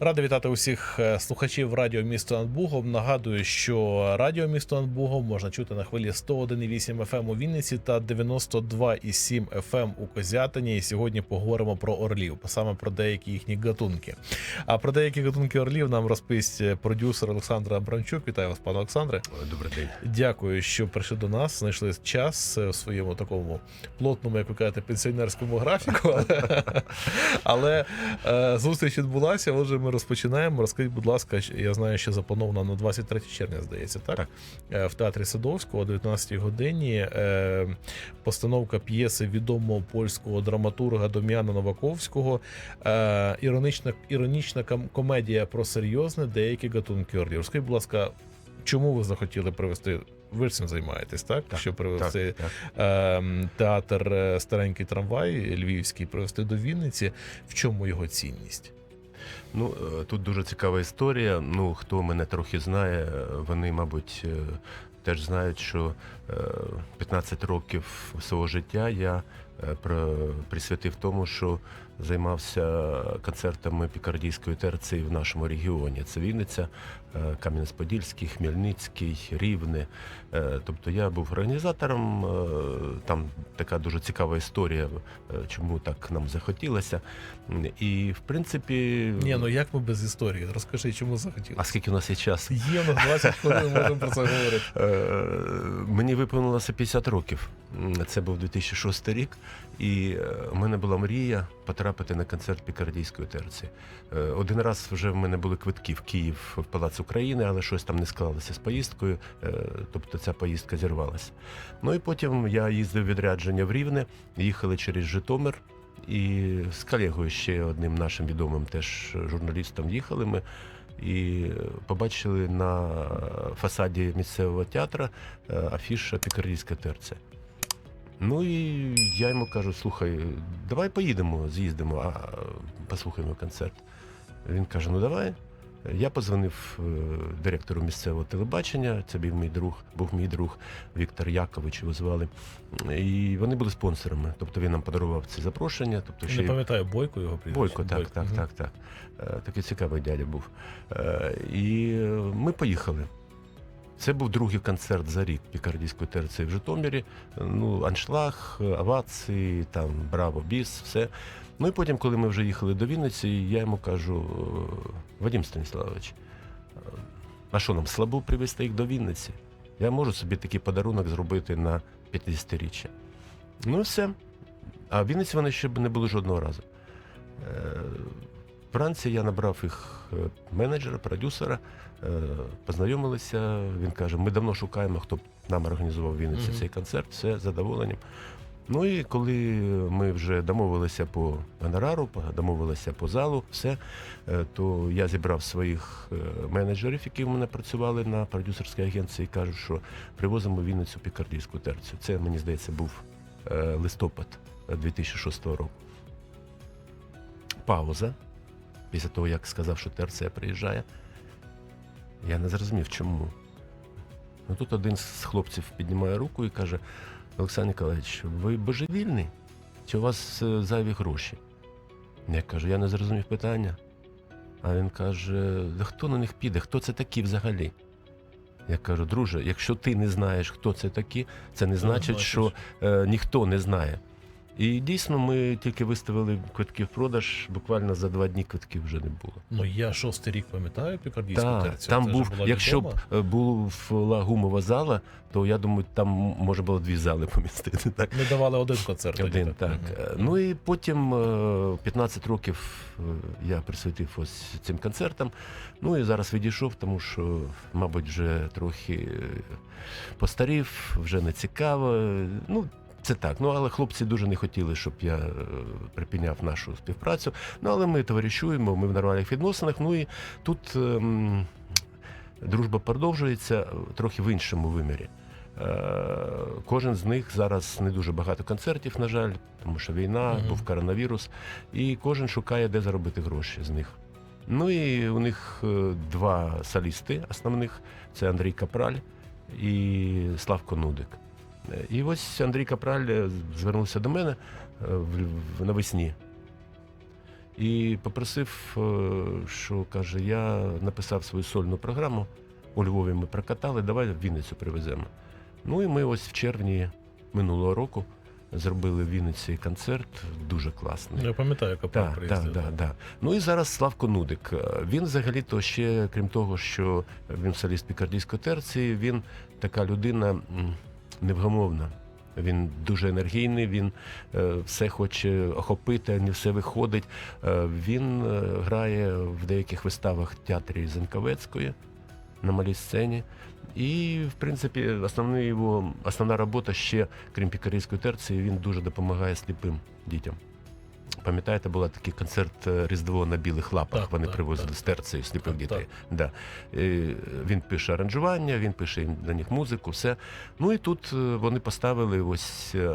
Радий вітати усіх е, слухачів радіо місто над Бугом. Нагадую, що радіо місто над Бугом можна чути на хвилі 101,8 FM ем у Вінниці та 92,7 FM ем у Козятині. І сьогодні поговоримо про орлів, саме про деякі їхні гатунки. А про деякі гатунки орлів нам розповість е, продюсер Олександр Абрамчук. Вітаю вас, пане Олександре. Добрий день. Дякую, що прийшли до нас. Знайшли час е, в своєму такому плотному, як ви кажете, пенсіонерському графіку. Але, е, зустріч відбулася. Отже, ми розпочинаємо. Розкажіть, будь ласка, я знаю, що заплановано на 23 червня, здається, так? Так. Е, В театрі Садовського о 19 годині е, постановка п'єси відомого польського драматурга Дом'яна Новаковського. Е, іронічна, іронічна ком- комедія про серйозне деякі гатунки орлів. Розкажіть, будь ласка, чому ви захотіли привести? Ви ж цим займаєтесь, так? Так, Що привести Так, так. ем, театр Старенький трамвай Львівський привезти до Вінниці. В чому його цінність? Ну е, тут дуже цікава історія. Ну хто мене трохи знає, е, вони, мабуть, е, теж знають, що е, 15 років свого життя я присвятив тому, що займався концертами пікардійської терції в нашому регіоні. Це Вінниця, е, Кам'янець-Подільський, Хмельницький, Рівне. Е, Тобто я був організатором. е, Там така дуже цікава історія, е, чому так нам захотілося. І в принципі, Ні, ну як ми без історії? Розкажи, чому захотіли? а скільки у нас є часу? Є у нас 20 хвилин, можемо про це говорити. Е, Мені виповнилося 50 років. Це був 2006 рік, і е, в мене була мрія потрапити на концерт Пікардійської терції. Е, Один раз вже в мене були квитки в Київ в Палац України, але щось там не склалося з поїздкою, е, тобто ця поїздка зірвалася. Ну і потім я їздив відрядження в Рівне, їхали через Житомир. І з колегою ще одним нашим відомим теж журналістом їхали ми і побачили на фасаді місцевого театру е, афіша Пікардійська терця. Ну і я йому кажу: слухай, давай поїдемо, з'їздимо, а послухаємо концерт. Він каже: ну давай. Я позвонив е, директору місцевого телебачення, це був мій друг, був мій друг Віктор Якович, його звали. І вони були спонсорами. Тобто він нам подарував це запрошення. Тобто ще Не пам'ятаю Бойко його прізвище. Бойко, так, так, Мгм. так, так. Е, Такий цікавий дядя був. Е, І ми поїхали. Це був другий концерт за рік Пікардійської терції в Житомирі. Е, Ну, аншлаг, е, овації, там браво, біс, все. Ну і потім, коли ми вже їхали до Вінниці, я йому кажу: е, Вадим Станіславович, е, а що нам слабо привезти їх до Вінниці? Я можу собі такий подарунок зробити на 50-річчя. Ну і все. А в Вінниці вони ще б не були жодного разу. Вранці я набрав їх е, менеджера, продюсера, е, познайомилися. Він каже: ми давно шукаємо, хто б нам організував в Вінниці цей концерт, все з задоволенням. Ну і коли ми вже домовилися по гонорару, домовилися по залу, все, е, то я зібрав своїх менеджерів, які в мене працювали на продюсерській агенції, і кажу, що привозимо в Вінницю пікардійську терцію. Це, мені здається, був листопад е, 2006 року. Пауза. Після того, як сказав, що терція приїжджає, я не зрозумів, чому. Ну тут один з хлопців піднімає руку і каже: Олександр Ніколаєвич, ви божевільний? Чи у вас е, зайві гроші? Я кажу, я не зрозумів питання. А він каже: да хто на них піде? Хто це такі взагалі? Я кажу, друже, якщо ти не знаєш, хто це такі, це не значить, значить. що е, ніхто не знає. І дійсно, ми тільки виставили квитки в продаж, буквально за два дні квитків вже не було. Ну я шостий рік пам'ятаю пікардійську Так, терцію. там Це був, була якщо б відома. е, була гумова зала, то я думаю, там може було дві зали помістити. Так, Ми давали один концерт. один, так. Мгм. Е, Ну і потім е, 15 років е, я присвятив ось цим концертам. Ну і зараз відійшов, тому що, мабуть, вже трохи постарів, вже не цікаво. Ну, це так. Ну, але хлопці дуже не хотіли, щоб я е, припиняв нашу співпрацю. Ну, але ми товаришуємо, ми в нормальних відносинах. Ну і тут ем, дружба продовжується е, трохи в іншому вимірі. Е, Кожен з них зараз не дуже багато концертів, на жаль, тому що війна, Мгм. був коронавірус, і кожен шукає, де заробити гроші з них. Ну і у них два солісти основних: це Андрій Капраль і Славко Нудик. І ось Андрій Капраль е, звернувся до мене е, навесні і попросив, е, що каже, я написав свою сольну програму. У Львові ми прокатали, давай в Вінницю привеземо. Ну і ми ось в червні минулого року зробили в Вінниці концерт, дуже класний. Я пам'ятаю, так, приїздив. так, так. Ну і зараз Славко Нудик. Він взагалі-то ще, крім того, що він соліст пікардійської терції, він така людина невгамовна. Він дуже енергійний, він е, все хоче охопити, не все виходить. Е, він е, грає в деяких виставах театрі Зенковецької на малій сцені. І, в принципі, основна його основна робота ще, крім пікарійської терції, він дуже допомагає сліпим дітям. Пам'ятаєте, була такий концерт е, Різдво на білих лапах. Так, Вони так, привозили так. з терції сліпих Так, дітей. Да. Е, Він пише аранжування, він пише на них музику, все. Ну і тут е, вони поставили ось е,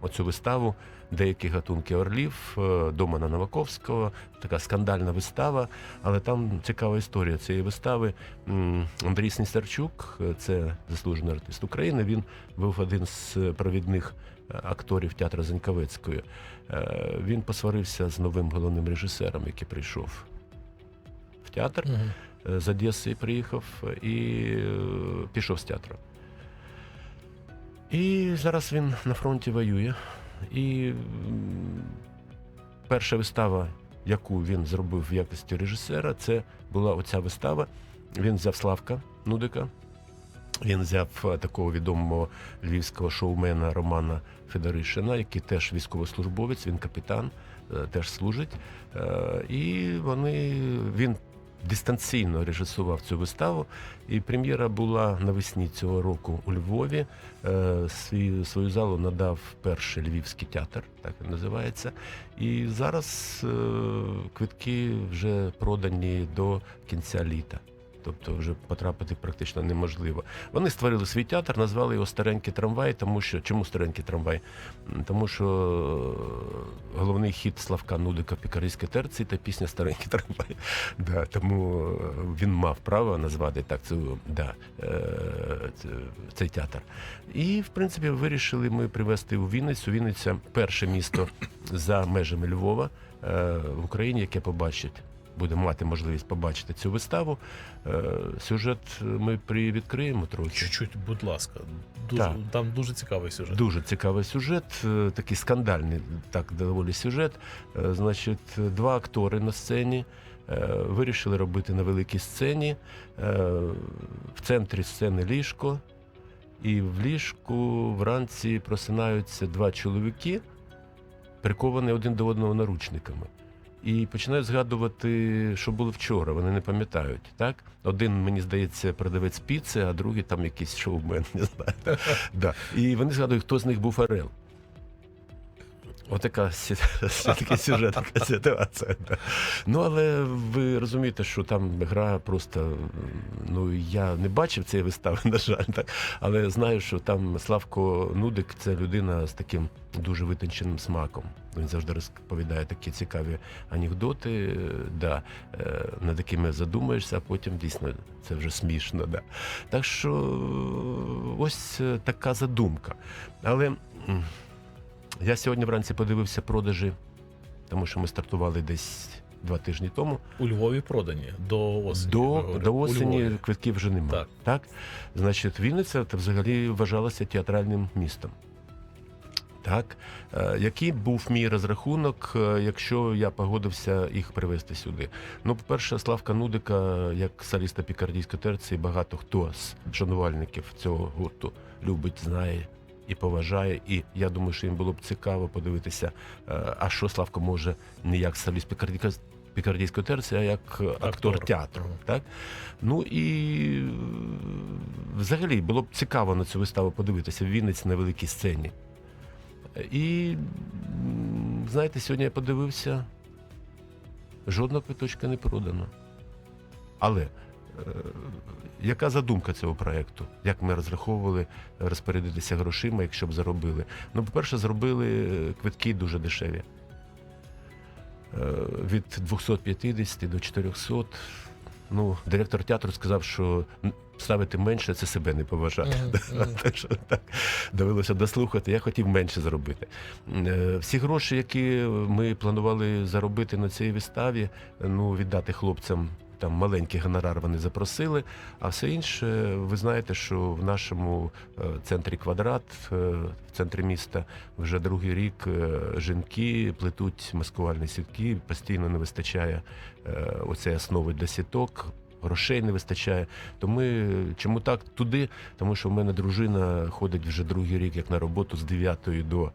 оцю виставу деякі гатунки орлів дома на Новаковського. Така скандальна вистава, але там цікава історія цієї вистави. Андрій Снісарчук, це заслужений артист України. Він був один з провідних акторів театру Заньковецької. Е, Він посварився з новим головним режисером, який прийшов в театр е, з Одеси приїхав і е, пішов з театру. І зараз він на фронті воює. І перша вистава, яку він зробив в якості режисера, це була оця вистава. Він взяв Славка Нудика. Він взяв е, такого відомого львівського шоумена Романа Федоришина, який теж військовослужбовець, він капітан, е, теж служить. Е, І вони він дистанційно режисував цю виставу. І прем'єра була навесні цього року у Львові. Свою залу надав перший львівський театр, так він називається. І зараз квитки вже продані до кінця літа. Тобто вже потрапити практично неможливо. Вони створили свій театр, назвали його Старенький трамвай, тому що чому старенький трамвай? Тому що е, головний хіт Славка Нудика Пікарійської терції та пісня Старенький трамвай. Да, тому е, він мав право назвати так цю, да, е, цей театр. І, в принципі, вирішили ми привезти у Вінницю. Вінниця перше місто за межами Львова в Україні, яке побачить. Буде мати можливість побачити цю виставу. Е, Сюжет ми привідкриємо трохи. Чуть-чуть, будь ласка. Дуже, Так. Там дуже цікавий сюжет. Дуже цікавий сюжет, е, такий скандальний, так доволі сюжет. Е, Значить, два актори на сцені е, вирішили робити на великій сцені. Е, В центрі сцени ліжко, і в ліжку вранці просинаються два чоловіки, приковані один до одного наручниками. І починають згадувати, що було вчора. Вони не пам'ятають. Так? Один, мені здається, продавець піци, а другий там якийсь шоумен, не знаю. Да. І вони згадують, хто з них був Орел. Отака сі- такий сюжет, така ситуація. Ну, але ви розумієте, що там гра просто. Ну, я не бачив цієї вистави, на жаль, так. Але знаю, що там Славко Нудик це людина з таким дуже витонченим смаком. Він завжди розповідає такі цікаві анекдоти, да, е, над якими задумаєшся, а потім дійсно це вже смішно. Да. Так що ось е, така задумка. Але я сьогодні вранці подивився продажі, тому що ми стартували десь два тижні тому. У Львові продані до осені. До, до осені квитків вже немає. Так. так? Значить, Вінниця взагалі вважалася театральним містом. Так, Е, який був мій розрахунок, е, якщо я погодився їх привезти сюди? Ну, по-перше, Славка Нудика, як соліста пікардійської терції, багато хто з шанувальників цього гурту любить, знає і поважає. І я думаю, що їм було б цікаво подивитися, е, а що Славко може не як соліст пікардійської терції, а як актор, Актор. театру. Так? Ну і е, взагалі було б цікаво на цю виставу подивитися в Вінниці на великій сцені. І знаєте, сьогодні я подивився, жодного квиточка не продано. Але яка задумка цього проєкту? Як ми розраховували розпорядитися грошима, якщо б заробили? Ну, по-перше, зробили е, квитки дуже дешеві. Е, Від 250 до 400. Ну, директор театру сказав, що ставити менше, це себе не поважати. Так що так довелося дослухати. Я хотів менше зробити. Е, Всі гроші, які ми планували заробити на цій виставі, ну віддати хлопцям. Там маленький гонорар вони запросили, а все інше, ви знаєте, що в нашому е, центрі квадрат, е, в центрі міста, вже другий рік е, жінки плетуть маскувальні сітки, постійно не вистачає е, основи для сіток. Грошей не вистачає. То ми чому так туди? Тому що в мене дружина ходить вже другий рік, як на роботу з 9 до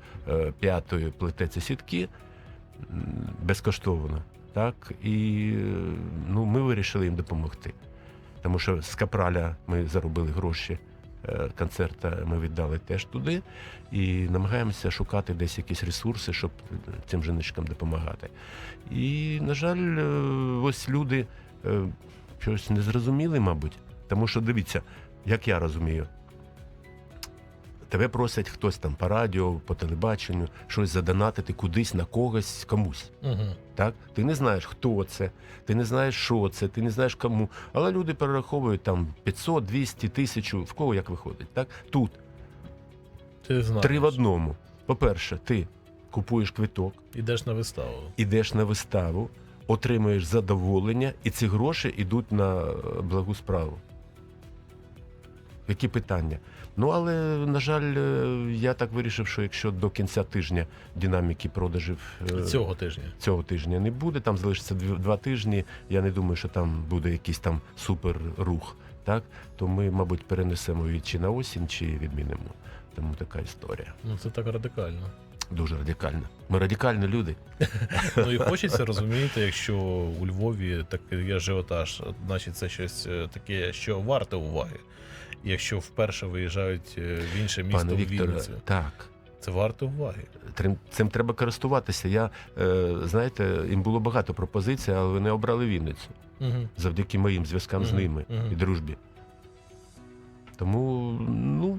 5 плететься сітки безкоштовно. Так і ну, ми вирішили їм допомогти. Тому що з Капраля ми заробили гроші. е, Концерта ми віддали теж туди і намагаємося шукати десь якісь ресурси, щоб цим жіночкам допомагати. І, на жаль, е, ось люди е, щось не зрозуміли, мабуть. Тому що дивіться, як я розумію, тебе просять хтось там по радіо, по телебаченню, щось задонатити кудись на когось, комусь. Мгм. Так? Ти не знаєш, хто це, ти не знаєш, що це, ти не знаєш кому. Але люди перераховують там 500, 200, 1000, в кого як виходить. Так? Тут Ти знаєш. три в одному. По-перше, ти купуєш квиток, Ідеш на виставу. ідеш на виставу, отримуєш задоволення, і ці гроші йдуть на благу справу. Які питання? Ну, але, на жаль, е, я так вирішив, що якщо до кінця тижня динаміки продажів е, Цього тижня. цього тижня не буде, там залишиться два тижні. Я не думаю, що там буде якийсь там супер рух. Так? То ми, мабуть, перенесемо її чи на осінь, чи відмінимо. Тому така історія. Ну це так радикально. Дуже радикальна. Ми радикальні люди. Ну і хочеться розумієте, якщо у Львові такий ажіотаж, значить це щось е, таке, що варте уваги. Якщо вперше виїжджають е, в інше місто Пане Вікторе, Вінницю, так. це варто уваги. Цим треба користуватися. Я, е, знаєте, їм було багато пропозицій, але вони обрали Вінницю Угу. завдяки моїм зв'язкам з ними угу. і дружбі. Тому, ну,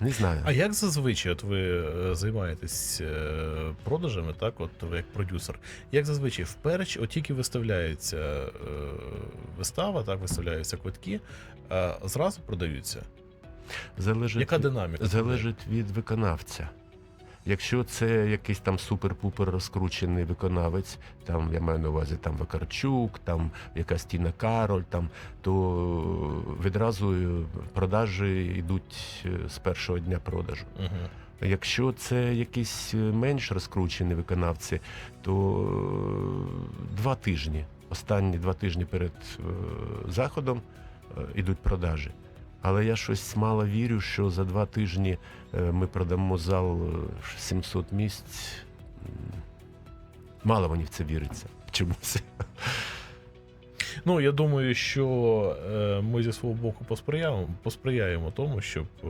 не знаю. А як зазвичай от ви е, займаєтесь е, продажами, так, от ви як продюсер, як зазвичай вперше, от тільки виставляється е, вистава, так, виставляються квитки, а зразу продаються. Залежить, Яка динаміка? залежить від виконавця. Якщо це якийсь там супер-пупер розкручений виконавець, там я маю на увазі там Вакарчук, там якась Тіна Кароль, там, то відразу е, продажі йдуть е, з першого дня продажу. Угу. Якщо це якісь е, менш розкручені виконавці, то два тижні, останні два тижні перед заходом ідуть продажі. Але я щось мало вірю, що за два тижні е, ми продамо зал е, 700 місць. Мало мені в це віриться. Чомусь. Ну, я думаю, що е, ми зі свого боку посприяємо, посприяємо тому, щоб е,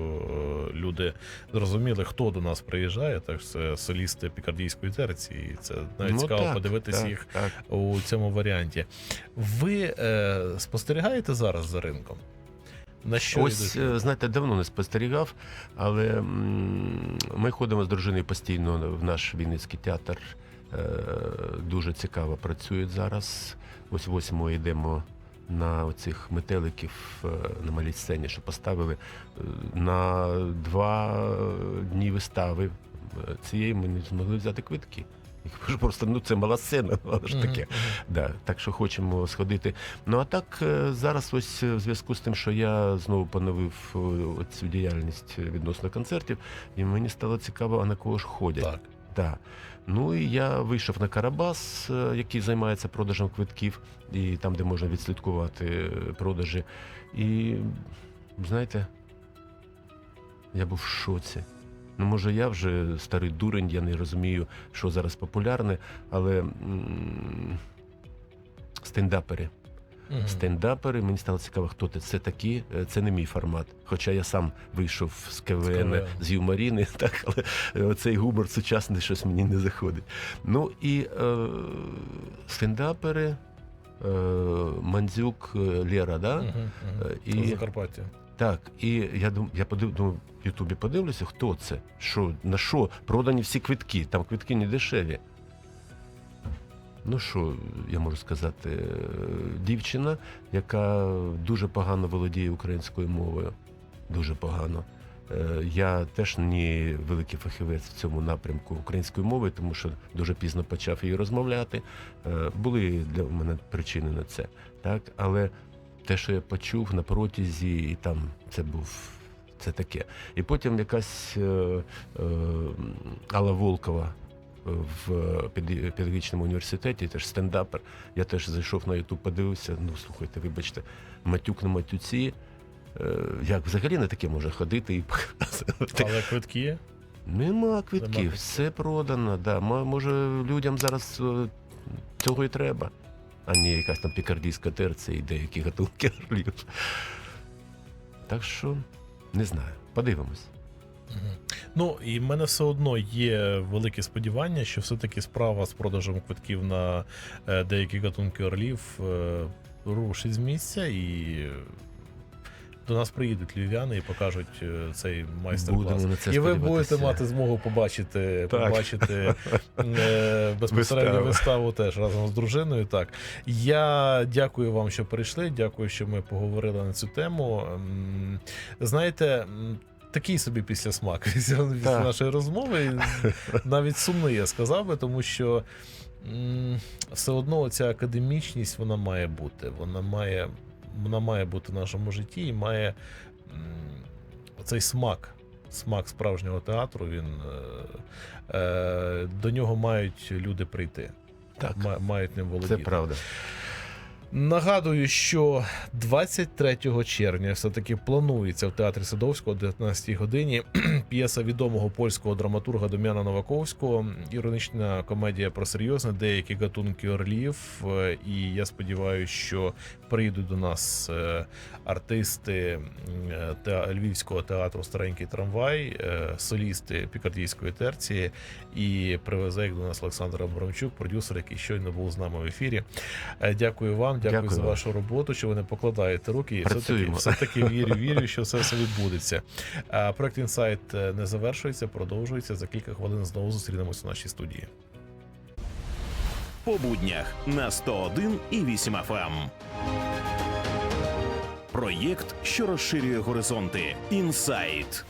люди зрозуміли, хто до нас приїжджає. Так це солісти пікардійської терції. І Це навіть Ну, цікаво так, подивитись так, їх Так. у цьому варіанті. Ви е, спостерігаєте зараз за ринком? На що Ось, е, знаєте, давно не спостерігав, але ми ходимо з дружиною постійно в наш Вінницький театр. Е, Дуже цікаво працюють зараз. Ось восьмого йдемо на оцих метеликів е, на малій сцені, що поставили на два дні вистави. Цієї ми не змогли взяти квитки. Я кажу, Просто ну це мала сцена, але ж таке. Да, так що хочемо сходити. Ну а так е, зараз, ось е, в зв'язку з тим, що я знову поновив е, цю діяльність відносно концертів, і мені стало цікаво, а на кого ж ходять. Так. Да. Ну і я вийшов на Карабас, який займається продажем квитків, і там, де можна відслідкувати продажі. І знаєте, я був в шоці. Ну, може, я вже старий дурень, я не розумію, що зараз популярне, але м, стендапери. Мгм. Стендапери, мені стало цікаво, хто це. Це такі, е, це не мій формат. Хоча я сам вийшов з КВН, КВН. з юморіни, так, але е, цей гумор сучасний щось мені не заходить. Ну і е, стендапери, е, Мандзюк е, Лєра, да? Мгм, мгм. Е, Закарпаття. Так, і я дум, я подив, в Ютубі подивлюся, хто це, що, на що продані всі квитки, там квитки не дешеві. ну що я можу сказати, дівчина, яка дуже погано володіє українською мовою. Дуже погано. Е, Я теж не великий фахівець в цьому напрямку української мови, тому що дуже пізно почав її розмовляти. Е, Були для мене причини на це. Так? Але те, що я почув на протязі, і там це був це таке. І потім якась е, е, Алла Волкова в пед- педагогічному університеті, теж стендапер. Я теж зайшов на Ютуб, подивився. Ну, слухайте, вибачте, матюк на матюці. Е, Як взагалі на таке може ходити і показувати? Але квитки є. Нема квитків, квитків. все продано. Да. Може, людям зараз е, цього і треба, а не якась там пікардійська терція і деякі гатунки орлів. Так що не знаю, подивимось. Ну і в мене все одно є велике сподівання, що все-таки справа з продажем квитків на е, деякі гатунки орлів е, рушить з місця і. До нас приїдуть львів'яни і покажуть е, цей майстер-клас. І ви будете мати змогу побачити, Так. побачити е, безпосередньо Виставу. виставу теж разом з дружиною. Так я дякую вам, що прийшли. Дякую, що ми поговорили на цю тему. Знаєте. Такий собі після, після Так. нашої розмови. Навіть сумний, я сказав би, тому що все одно ця академічність вона має бути. Вона має, вона має бути в нашому житті і має цей смак. Смак справжнього театру. Він е, е, до нього мають люди прийти, Так, мають ним володіти. це правда. Нагадую, що 23 червня все-таки планується в театрі Садовського о 19 годині п'єса відомого польського драматурга Дом'яна Новаковського, іронічна комедія про серйозне, деякі гатунки орлів. І я сподіваюся, що прийдуть до нас е, артисти е, Львівського театру Старенький трамвай, е, солісти Пікардійської терції, і привезе їх до нас Олександр Абрамчук, продюсер, який щойно був з нами в ефірі. Дякую вам, дякую, Дякую за вашу роботу, що ви не покладаєте руки. Працюємо. все-таки вірю, вірю, що все все відбудеться. Проект інсайт не завершується, продовжується. За кілька хвилин знову зустрінемося в нашій студії. по буднях на 101 і 8 FM. Проєкт, що розширює горизонти. Інсайт.